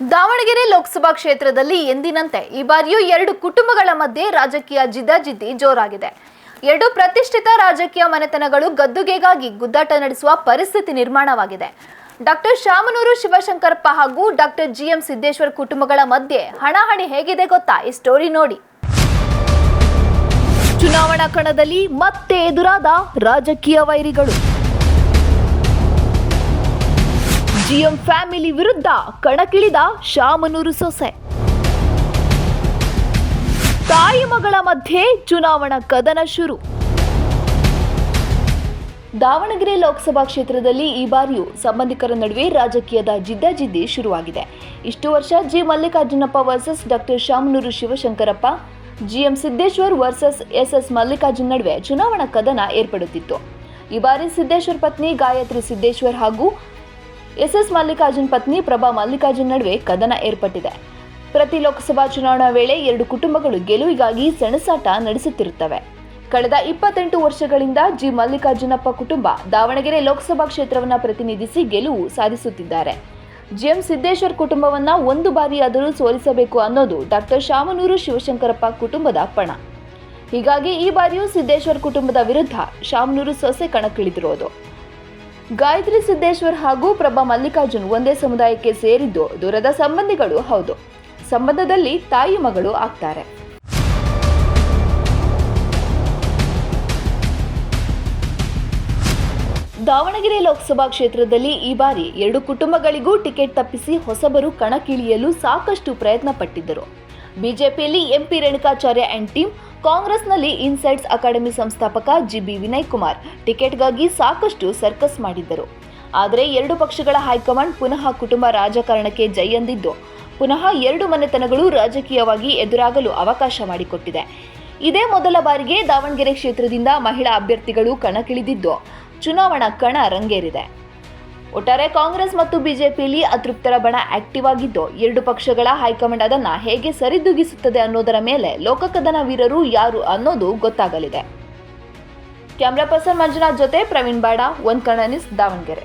ದಾವಣಗೆರೆ ಲೋಕಸಭಾ ಕ್ಷೇತ್ರದಲ್ಲಿ ಎಂದಿನಂತೆ ಈ ಬಾರಿಯೂ ಎರಡು ಕುಟುಂಬಗಳ ಮಧ್ಯೆ ರಾಜಕೀಯ ಜಿದ್ದಾಜಿದ್ದಿ ಜೋರಾಗಿದೆ. ಎರಡು ಪ್ರತಿಷ್ಠಿತ ರಾಜಕೀಯ ಮನೆತನಗಳು ಗದ್ದುಗೆಗಾಗಿ ಗುದ್ದಾಟ ನಡೆಸುವ ಪರಿಸ್ಥಿತಿ ನಿರ್ಮಾಣವಾಗಿದೆ. ಡಾಕ್ಟರ್ ಶಾಮನೂರು ಶಿವಶಂಕರಪ್ಪ ಹಾಗೂ ಡಾಕ್ಟರ್ ಜಿ ಎಂ ಸಿದ್ದೇಶ್ವರ್ ಕುಟುಂಬಗಳ ಮಧ್ಯೆ ಹಣಾಹಣಿ ಹೇಗಿದೆ ಗೊತ್ತಾ? ಈ ಸ್ಟೋರಿ ನೋಡಿ. ಚುನಾವಣಾ ಕಣದಲ್ಲಿ ಮತ್ತೆ ಎದುರಾದ ರಾಜಕೀಯ ವೈರಿಗಳು. ಜಿಎಂ ಫ್ಯಾಮಿಲಿ ವಿರುದ್ಧ ಕಣಕ್ಕಿಳಿದ ಶಾಮನೂರು ಸೊಸೆ. ತಾಯಿ ಮಗಳ ಮಧ್ಯೆ ಚುನಾವಣಾ ಕದನ ಶುರು. ದಾವಣಗೆರೆ ಲೋಕಸಭಾ ಕ್ಷೇತ್ರದಲ್ಲಿ ಈ ಬಾರಿಯೂ ಸಂಬಂಧಿಕರ ನಡುವೆ ರಾಜಕೀಯದ ಜಿದ್ದಾಜಿದ್ದಿ ಶುರುವಾಗಿದೆ. ಇಷ್ಟು ವರ್ಷ G Mallikarjunappa versus doctor Shamanur Shivashankarappa, GM Siddeshwar versus S S Mallikarjun ನಡುವೆ ಚುನಾವಣಾ ಕದನ ಏರ್ಪಡುತ್ತಿತ್ತು. ಈ ಬಾರಿ ಸಿದ್ದೇಶ್ವರ್ ಪತ್ನಿ ಗಾಯತ್ರಿ ಸಿದ್ದೇಶ್ವರ್ ಹಾಗೂ ಎಸ್ ಎಸ್ ಮಲ್ಲಿಕಾರ್ಜುನ್ ಪತ್ನಿ ಪ್ರಭಾ ಮಲ್ಲಿಕಾರ್ಜುನ್ ನಡುವೆ ಕದನ ಏರ್ಪಟ್ಟಿದೆ. ಪ್ರತಿ ಲೋಕಸಭಾ ಚುನಾವಣಾ ವೇಳೆ ಎರಡು ಕುಟುಂಬಗಳು ಗೆಲುವಿಗಾಗಿ ಸೆಣಸಾಟ ನಡೆಸುತ್ತಿರುತ್ತವೆ. ಕಳೆದ ಇಪ್ಪತ್ತೆಂಟು ವರ್ಷಗಳಿಂದ ಜಿ. ಮಲ್ಲಿಕಾರ್ಜುನಪ್ಪ ಕುಟುಂಬ ದಾವಣಗೆರೆ ಲೋಕಸಭಾ ಕ್ಷೇತ್ರವನ್ನು ಪ್ರತಿನಿಧಿಸಿ ಗೆಲುವು ಸಾಧಿಸುತ್ತಿದ್ದಾರೆ. ಜಿಎಂ ಸಿದ್ದೇಶ್ವರ್ ಕುಟುಂಬವನ್ನ ಒಂದು ಬಾರಿಯಾದರೂ ಸೋಲಿಸಬೇಕು ಅನ್ನೋದು ಡಾಕ್ಟರ್ ಶಾಮನೂರು ಶಿವಶಂಕರಪ್ಪ ಕುಟುಂಬದ ಪಣ. ಹೀಗಾಗಿ ಈ ಬಾರಿಯೂ ಸಿದ್ದೇಶ್ವರ್ ಕುಟುಂಬದ ವಿರುದ್ಧ ಶಾಮನೂರು ಸೊಸೆ ಕಣಕ್ಕಿಳಿದಿರೋದು. ಗಾಯತ್ರಿ ಸಿದ್ದೇಶ್ವರ್ ಹಾಗೂ ಪ್ರಭಾ ಮಲ್ಲಿಕಾರ್ಜುನ್ ಒಂದೇ ಸಮುದಾಯಕ್ಕೆ ಸೇರಿದ್ದು ದೂರದ ಸಂಬಂಧಿಗಳು ಹೌದು. ಸಂಬಂಧದಲ್ಲಿ ತಾಯಿ ಮಗಳು ಆಗ್ತಾರೆ. ದಾವಣಗೆರೆ ಲೋಕಸಭಾ ಕ್ಷೇತ್ರದಲ್ಲಿ ಈ ಬಾರಿ ಎರಡು ಕುಟುಂಬಗಳಿಗೂ ಟಿಕೆಟ್ ತಪ್ಪಿಸಿ ಹೊಸಬರು ಕಣಕ್ಕಿಳಿಯಲು ಸಾಕಷ್ಟು ಪ್ರಯತ್ನ ಪಟ್ಟಿದ್ದರು ಬಿಜೆಪಿಯಲ್ಲಿ ಎಂಪಿ ರೇಣುಕಾಚಾರ್ಯ ಅಂಡ್ ಟೀಮ್ ಕಾಂಗ್ರೆಸ್ನಲ್ಲಿ ಇನ್ಸೈಟ್ಸ್ ಅಕಾಡೆಮಿ ಸಂಸ್ಥಾಪಕ ಜಿಬಿ ವಿನಯ್ ಕುಮಾರ್ ಟಿಕೆಟ್ಗಾಗಿ ಸಾಕಷ್ಟು ಸರ್ಕಸ್ ಮಾಡಿದ್ದರು. ಆದರೆ ಎರಡು ಪಕ್ಷಗಳ ಹೈಕಮಾಂಡ್ ಪುನಃ ಕುಟುಂಬ ರಾಜಕಾರಣಕ್ಕೆ ಜೈ ಎಂದಿದ್ದು ಪುನಃ ಎರಡು ಮನೆತನಗಳು ರಾಜಕೀಯವಾಗಿ ಎದುರಾಗಲು ಅವಕಾಶ ಮಾಡಿಕೊಟ್ಟಿದೆ. ಇದೇ ಮೊದಲ ಬಾರಿಗೆ ದಾವಣಗೆರೆ ಕ್ಷೇತ್ರದಿಂದ ಮಹಿಳಾ ಅಭ್ಯರ್ಥಿಗಳು ಕಣಕ್ಕಿಳಿದಿದ್ದು, ಚುನಾವಣಾ ಕಣ ರಂಗೇರಿದೆ. ಒಟ್ಟಾರೆ ಕಾಂಗ್ರೆಸ್ ಮತ್ತು ಬಿಜೆಪಿಯಲ್ಲಿ ಅತೃಪ್ತರ ಬಣ ಆಕ್ಟಿವ್ ಆಗಿದ್ದು, ಎರಡು ಪಕ್ಷಗಳ ಹೈಕಮಾಂಡ್ ಅದನ್ನ ಹೇಗೆ ಸರಿದೂಗಿಸುತ್ತದೆ ಅನ್ನೋದರ ಮೇಲೆ ಲೋಕಕದನ ವೀರರು ಯಾರು ಅನ್ನೋದು ಗೊತ್ತಾಗಲಿದೆ. ಕ್ಯಾಮ್ರಾ ಪರ್ಸನ್ ಮಂಜುನಾಥ್ ಜೊತೆ ಪ್ರವೀಣ್ ಬಾಡ ಒನ್ ಕಣನಿಸ್ ದಾವಣಗೆರೆ.